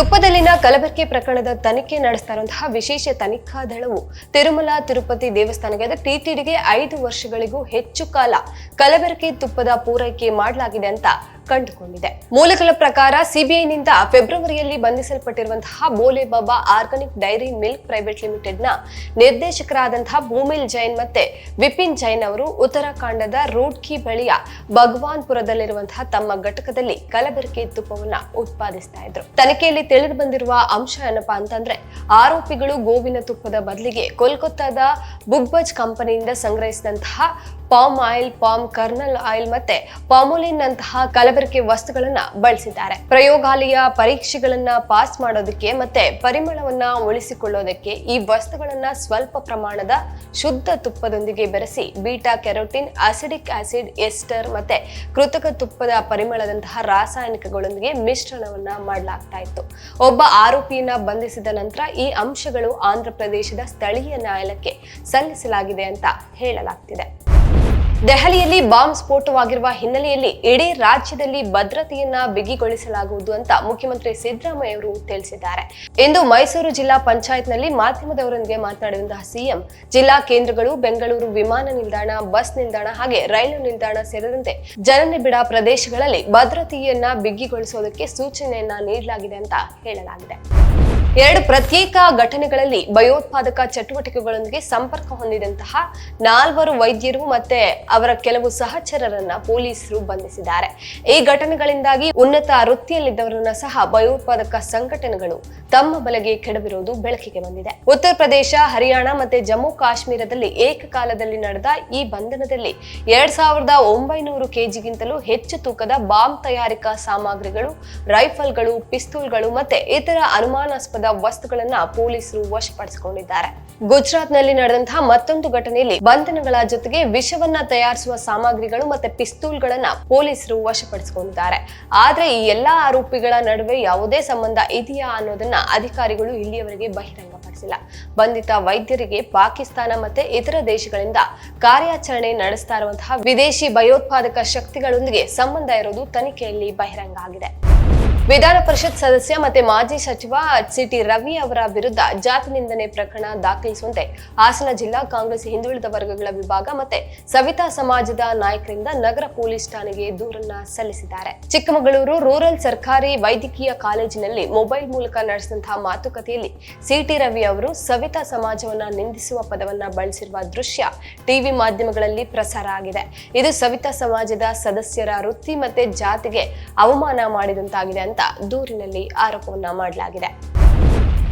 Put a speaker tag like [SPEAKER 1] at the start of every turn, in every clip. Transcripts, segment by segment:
[SPEAKER 1] ತುಪ್ಪದಲ್ಲಿನ ಕಲಬೆರಕೆ ಪ್ರಕರಣದ ತನಿಖೆ ನಡೆಸ್ತಾ ಇರುವಂತಹ ವಿಶೇಷ ತನಿಖಾ ದಳವು ತಿರುಮಲ, ತಿರುಪತಿ ದೇವಸ್ಥಾನಕ್ಕೆ ಟಿಟಿಡಿಗೆ ಐದು ವರ್ಷಗಳಿಗೂ ಹೆಚ್ಚು ಕಾಲ ಕಲಬೆರಕೆ ತುಪ್ಪದ ಪೂರೈಕೆ ಮಾಡಲಾಗಿದೆ ಅಂತ ಕಂಡುಕೊಂಡಿದೆ. ಮೂಲಗಳ ಪ್ರಕಾರ ಸಿಬಿಐನಿಂದ ಫೆಬ್ರವರಿಯಲ್ಲಿ ಬಂಧಿಸಲ್ಪಟ್ಟಿರುವಂತಹ Bhole Baba organic dairy milk private ಲಿಮಿಟೆಡ್ನ ನಿರ್ದೇಶಕರಾದಂತಹ ಭೂಮಿಲ್ ಜೈನ್ ಮತ್ತೆ ವಿಪಿನ್ ಜೈನ್ ಅವರು ಉತ್ತರಾಖಂಡದ ರೂಡ್ಕಿ ಬಳಿಯ ಭಗವಾನ್ಪುರದಲ್ಲಿರುವಂತಹ ತಮ್ಮ ಘಟಕದಲ್ಲಿ ಕಲಬೆರಕೆ ತುಪ್ಪವನ್ನು ಉತ್ಪಾದಿಸ್ತಾ ಇದ್ರು. ತನಿಖೆಯಲ್ಲಿ ತಿಳಿದು ಬಂದಿರುವ ಅಂಶ ಏನಪ್ಪಾ ಅಂತಂದ್ರೆ ಆರೋಪಿಗಳು ಗೋವಿನ ತುಪ್ಪದ ಬದಲಿಗೆ ಕೋಲ್ಕತ್ತಾದ ಬುಗ್ಬಜ್ ಕಂಪನಿಯಿಂದ ಸಂಗ್ರಹಿಸಿದಂತಹ palm oil, palm kernel oil ಮತ್ತೆ ಪಾಮೋಲಿನ್ ನಂತಹ ಕಲಬೆರಕೆ ವಸ್ತುಗಳನ್ನ ಬಳಸಿದ್ದಾರೆ. ಪ್ರಯೋಗಾಲಯ ಪರೀಕ್ಷೆಗಳನ್ನ ಪಾಸ್ ಮಾಡೋದಕ್ಕೆ ಮತ್ತೆ ಪರಿಮಳವನ್ನ ಉಳಿಸಿಕೊಳ್ಳೋದಕ್ಕೆ ಈ ವಸ್ತುಗಳನ್ನ ಸ್ವಲ್ಪ ಪ್ರಮಾಣದ ಶುದ್ಧ ತುಪ್ಪದೊಂದಿಗೆ ಬೆರೆಸಿ beta carotene, acidic acid, ester ಮತ್ತೆ ಕೃತಕ ತುಪ್ಪದ ಪರಿಮಳದಂತಹ ರಾಸಾಯನಿಕಗಳೊಂದಿಗೆ ಮಿಶ್ರಣವನ್ನ ಮಾಡಲಾಗ್ತಾ ಇತ್ತು. ಒಬ್ಬ ಆರೋಪಿಯನ್ನ ಬಂಧಿಸಿದ ನಂತರ ಈ ಅಂಶಗಳು ಆಂಧ್ರ ಪ್ರದೇಶದ ಸ್ಥಳೀಯ ನ್ಯಾಯಾಲಯಕ್ಕೆ ಸಲ್ಲಿಸಲಾಗಿದೆ ಅಂತ ಹೇಳಲಾಗ್ತಿದೆ. ದೆಹಲಿಯಲ್ಲಿ ಬಾಂಬ್ ಸ್ಫೋಟವಾಗಿರುವ ಹಿನ್ನೆಲೆಯಲ್ಲಿ ಇಡೀ ರಾಜ್ಯದಲ್ಲಿ ಭದ್ರತೆಯನ್ನ ಬಿಗಿಗೊಳಿಸಲಾಗುವುದು ಅಂತ ಮುಖ್ಯಮಂತ್ರಿ ಸಿದ್ದರಾಮಯ್ಯ ಅವರು ತಿಳಿಸಿದ್ದಾರೆ. ಇಂದು ಮೈಸೂರು ಜಿಲ್ಲಾ ಪಂಚಾಯತ್ನಲ್ಲಿ ಮಾಧ್ಯಮದವರೊಂದಿಗೆ ಮಾತನಾಡಿದಂತಹ ಸಿಎಂ, ಜಿಲ್ಲಾ ಕೇಂದ್ರಗಳು ಬೆಂಗಳೂರು ವಿಮಾನ ನಿಲ್ದಾಣ, ಬಸ್ ನಿಲ್ದಾಣ ಹಾಗೆ ರೈಲು ನಿಲ್ದಾಣ ಸೇರಿದಂತೆ ಜನನಿಬಿಡ ಪ್ರದೇಶಗಳಲ್ಲಿ ಭದ್ರತೆಯನ್ನ ಬಿಗಿಗೊಳಿಸೋದಕ್ಕೆ ಸೂಚನೆಯನ್ನ ನೀಡಲಾಗಿದೆ ಅಂತ ಹೇಳಲಾಗಿದೆ. ಎರಡು ಪ್ರತ್ಯೇಕ ಘಟನೆಗಳಲ್ಲಿ ಭಯೋತ್ಪಾದಕ ಚಟುವಟಿಕೆಗಳೊಂದಿಗೆ ಸಂಪರ್ಕ ಹೊಂದಿದಂತಹ ನಾಲ್ವರು ವೈದ್ಯರು ಮತ್ತೆ ಅವರ ಕೆಲವು ಸಹಚರರನ್ನ ಪೊಲೀಸರು ಬಂಧಿಸಿದ್ದಾರೆ. ಈ ಘಟನೆಗಳಿಂದಾಗಿ ಉನ್ನತ ವೃತ್ತಿಯಲ್ಲಿದ್ದವರನ್ನ ಸಹ ಭಯೋತ್ಪಾದಕ ಸಂಘಟನೆಗಳು ತಮ್ಮ ಬಲೆಗೆ ಕೆಡವಿರುವುದು ಬೆಳಕಿಗೆ ಬಂದಿದೆ. ಉತ್ತರ ಪ್ರದೇಶ, ಹರಿಯಾಣ ಮತ್ತೆ ಜಮ್ಮು ಕಾಶ್ಮೀರದಲ್ಲಿ ಏಕಕಾಲದಲ್ಲಿ ನಡೆದ ಈ ಬಂಧನದಲ್ಲಿ ಎರಡ್ ಸಾವಿರದ ಒಂಬೈನೂರು ಕೆಜಿಗಿಂತಲೂ ಹೆಚ್ಚು ತೂಕದ ಬಾಂಬ್ ತಯಾರಿಕಾ ಸಾಮಗ್ರಿಗಳು, ರೈಫಲ್ಗಳು, ಪಿಸ್ತೂಲ್ಗಳು ಮತ್ತೆ ಇತರ ಅನುಮಾನಾಸ್ಪದ ವಸ್ತುಗಳನ್ನ ಪೊಲೀಸರು ವಶಪಡಿಸಿಕೊಂಡಿದ್ದಾರೆ. ಗುಜರಾತ್ನಲ್ಲಿ ನಡೆದಂತಹ ಮತ್ತೊಂದು ಘಟನೆಯಲ್ಲಿ ಬಂಧನಗಳ ಜೊತೆಗೆ ವಿಷವನ್ನ ತಯಾರಿಸುವ ಸಾಮಗ್ರಿಗಳು ಮತ್ತೆ ಪಿಸ್ತೂಲ್ಗಳನ್ನ ಪೊಲೀಸರು ವಶಪಡಿಸಿಕೊಂಡಿದ್ದಾರೆ. ಆದ್ರೆ ಈ ಎಲ್ಲಾ ಆರೋಪಿಗಳ ನಡುವೆ ಯಾವುದೇ ಸಂಬಂಧ ಇದೆಯಾ ಅನ್ನೋದನ್ನ ಅಧಿಕಾರಿಗಳು ಇಲ್ಲಿಯವರೆಗೆ ಬಹಿರಂಗಪಡಿಸಿಲ್ಲ. ಬಂಧಿತ ವೈದ್ಯರಿಗೆ ಪಾಕಿಸ್ತಾನ ಮತ್ತೆ ಇತರ ದೇಶಗಳಿಂದ ಕಾರ್ಯಾಚರಣೆ ನಡೆಸ್ತಾ ಇರುವಂತಹ ವಿದೇಶಿ ಭಯೋತ್ಪಾದಕ ಶಕ್ತಿಗಳೊಂದಿಗೆ ಸಂಬಂಧ ಇರೋದು ತನಿಖೆಯಲ್ಲಿ ಬಹಿರಂಗ ಆಗಿದೆ. ವಿಧಾನ ಪರಿಷತ್ ಸದಸ್ಯ ಮತ್ತೆ ಮಾಜಿ ಸಚಿವ ಸಿಟಿ ರವಿ ಅವರ ವಿರುದ್ಧ ಜಾತಿ ನಿಂದನೆ ಪ್ರಕರಣ ದಾಖಲಿಸುವಂತೆ ಹಾಸನ ಜಿಲ್ಲಾ ಕಾಂಗ್ರೆಸ್ ಹಿಂದುಳಿದ ವರ್ಗಗಳ ವಿಭಾಗ ಮತ್ತೆ ಸವಿತಾ ಸಮಾಜದ ನಾಯಕರಿಂದ ನಗರ ಪೊಲೀಸ್ ಠಾಣೆಗೆ ದೂರನ್ನ ಸಲ್ಲಿಸಿದ್ದಾರೆ. ಚಿಕ್ಕಮಗಳೂರು ರೂರಲ್ ಸರ್ಕಾರಿ ವೈದ್ಯಕೀಯ ಕಾಲೇಜಿನಲ್ಲಿ ಮೊಬೈಲ್ ಮೂಲಕ ನಡೆಸಿದಂತಹ ಮಾತುಕತೆಯಲ್ಲಿ ಸಿಟಿ ರವಿ ಅವರು ಸವಿತಾ ಸಮಾಜವನ್ನ ನಿಂದಿಸುವ ಪದವನ್ನ ಬಳಸಿರುವ ದೃಶ್ಯ ಟಿವಿ ಮಾಧ್ಯಮಗಳಲ್ಲಿ ಪ್ರಸಾರ ಆಗಿದೆ. ಇದು ಸವಿತಾ ಸಮಾಜದ ಸದಸ್ಯರ ವೃತ್ತಿ ಮತ್ತೆ ಜಾತಿಗೆ ಅವಮಾನ ಮಾಡಿದಂತಾಗಿದೆ ಅಂತ ದೂರಿನಲ್ಲಿ ಆರೋಪವನ್ನ ಮಾಡಲಾಗಿದೆ.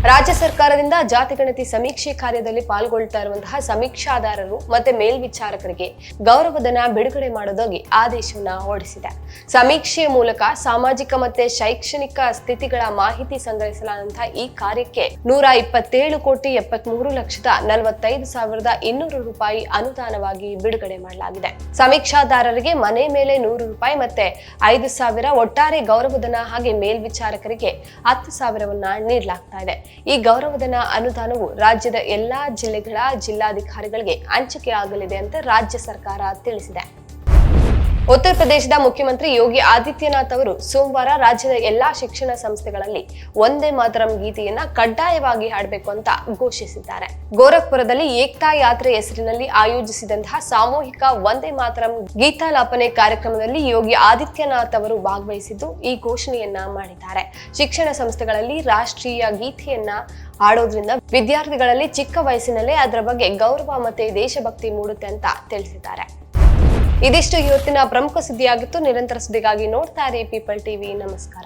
[SPEAKER 1] ರಾಜ್ಯ ಸರ್ಕಾರದಿಂದ ಜಾತಿ ಗಣತಿ ಸಮೀಕ್ಷೆ ಕಾರ್ಯದಲ್ಲಿ ಪಾಲ್ಗೊಳ್ತಾ ಇರುವಂತಹ ಸಮೀಕ್ಷಾದಾರರು ಮತ್ತೆ ಮೇಲ್ವಿಚಾರಕರಿಗೆ ಗೌರವಧನ ಬಿಡುಗಡೆ ಮಾಡೋದಾಗಿ ಆದೇಶವನ್ನು ಹೊರಡಿಸಿದೆ. ಸಮೀಕ್ಷೆಯ ಮೂಲಕ ಸಾಮಾಜಿಕ ಮತ್ತೆ ಶೈಕ್ಷಣಿಕ ಸ್ಥಿತಿಗಳ ಮಾಹಿತಿ ಸಂಗ್ರಹಿಸಲಾದಂತಹ ಈ ಕಾರ್ಯಕ್ಕೆ ನೂರ ಇಪ್ಪತ್ತೇಳು ಕೋಟಿ ಎಪ್ಪತ್ಮೂರು ಲಕ್ಷದ ನಲವತ್ತೈದು ಸಾವಿರದ ಇನ್ನೂರು ರೂಪಾಯಿ ಅನುದಾನವಾಗಿ ಬಿಡುಗಡೆ ಮಾಡಲಾಗಿದೆ. ಸಮೀಕ್ಷಾದಾರರಿಗೆ ಮನೆ ಮೇಲೆ ನೂರು ರೂಪಾಯಿ ಮತ್ತೆ ಐದು ಸಾವಿರ ಒಟ್ಟಾರೆ ಗೌರವಧನ ಹಾಗೆ ಮೇಲ್ವಿಚಾರಕರಿಗೆ ಹತ್ತು ಸಾವಿರವನ್ನ ನೀಡಲಾಗ್ತಾ ಇದೆ. ಈ ಗೌರವಧನ ಅನುದಾನವು ರಾಜ್ಯದ ಎಲ್ಲಾ ಜಿಲ್ಲೆಗಳ ಜಿಲ್ಲಾಧಿಕಾರಿಗಳಿಗೆ ಹಂಚಿಕೆ ಆಗಲಿದೆ ಅಂತ ರಾಜ್ಯ ಸರ್ಕಾರ ತಿಳಿಸಿದೆ. ಉತ್ತರ ಪ್ರದೇಶದ ಮುಖ್ಯಮಂತ್ರಿ ಯೋಗಿ ಆದಿತ್ಯನಾಥ್ ಅವರು ಸೋಮವಾರ ರಾಜ್ಯದ ಎಲ್ಲಾ ಶಿಕ್ಷಣ ಸಂಸ್ಥೆಗಳಲ್ಲಿ ಒಂದೇ ಮಾತರಂ ಗೀತೆಯನ್ನ ಕಡ್ಡಾಯವಾಗಿ ಹಾಡಬೇಕು ಅಂತ ಘೋಷಿಸಿದ್ದಾರೆ. ಗೋರಖ್ಪುರದಲ್ಲಿ ಏಕ್ತಾ ಯಾತ್ರೆ ಹೆಸರಿನಲ್ಲಿ ಆಯೋಜಿಸಿದಂತಹ ಸಾಮೂಹಿಕ ಒಂದೇ ಮಾತರಂ ಗೀತಾಲಾಪನೆ ಕಾರ್ಯಕ್ರಮದಲ್ಲಿ ಯೋಗಿ ಆದಿತ್ಯನಾಥ್ ಅವರು ಭಾಗವಹಿಸಿದ್ದು ಈ ಘೋಷಣೆಯನ್ನ ಮಾಡಿದ್ದಾರೆ. ಶಿಕ್ಷಣ ಸಂಸ್ಥೆಗಳಲ್ಲಿ ರಾಷ್ಟ್ರೀಯ ಗೀತೆಯನ್ನ ಆಡೋದ್ರಿಂದ ವಿದ್ಯಾರ್ಥಿಗಳಲ್ಲಿ ಚಿಕ್ಕ ವಯಸ್ಸಿನಲ್ಲೇ ಅದರ ಬಗ್ಗೆ ಗೌರವ ಮತ್ತೆ ದೇಶಭಕ್ತಿ ಮೂಡುತ್ತೆ ಅಂತ ತಿಳಿಸಿದ್ದಾರೆ. ಇದಿಷ್ಟು ಇವತ್ತಿನ ಪ್ರಮುಖ ಸುದ್ದಿಯಾಗಿತ್ತು. ನಿರಂತರ ಸುದ್ದಿಗಾಗಿ ನೋಡ್ತಾ ಇರಿ ಪೀಪಲ್ ಟಿವಿ ನಮಸ್ಕಾರ.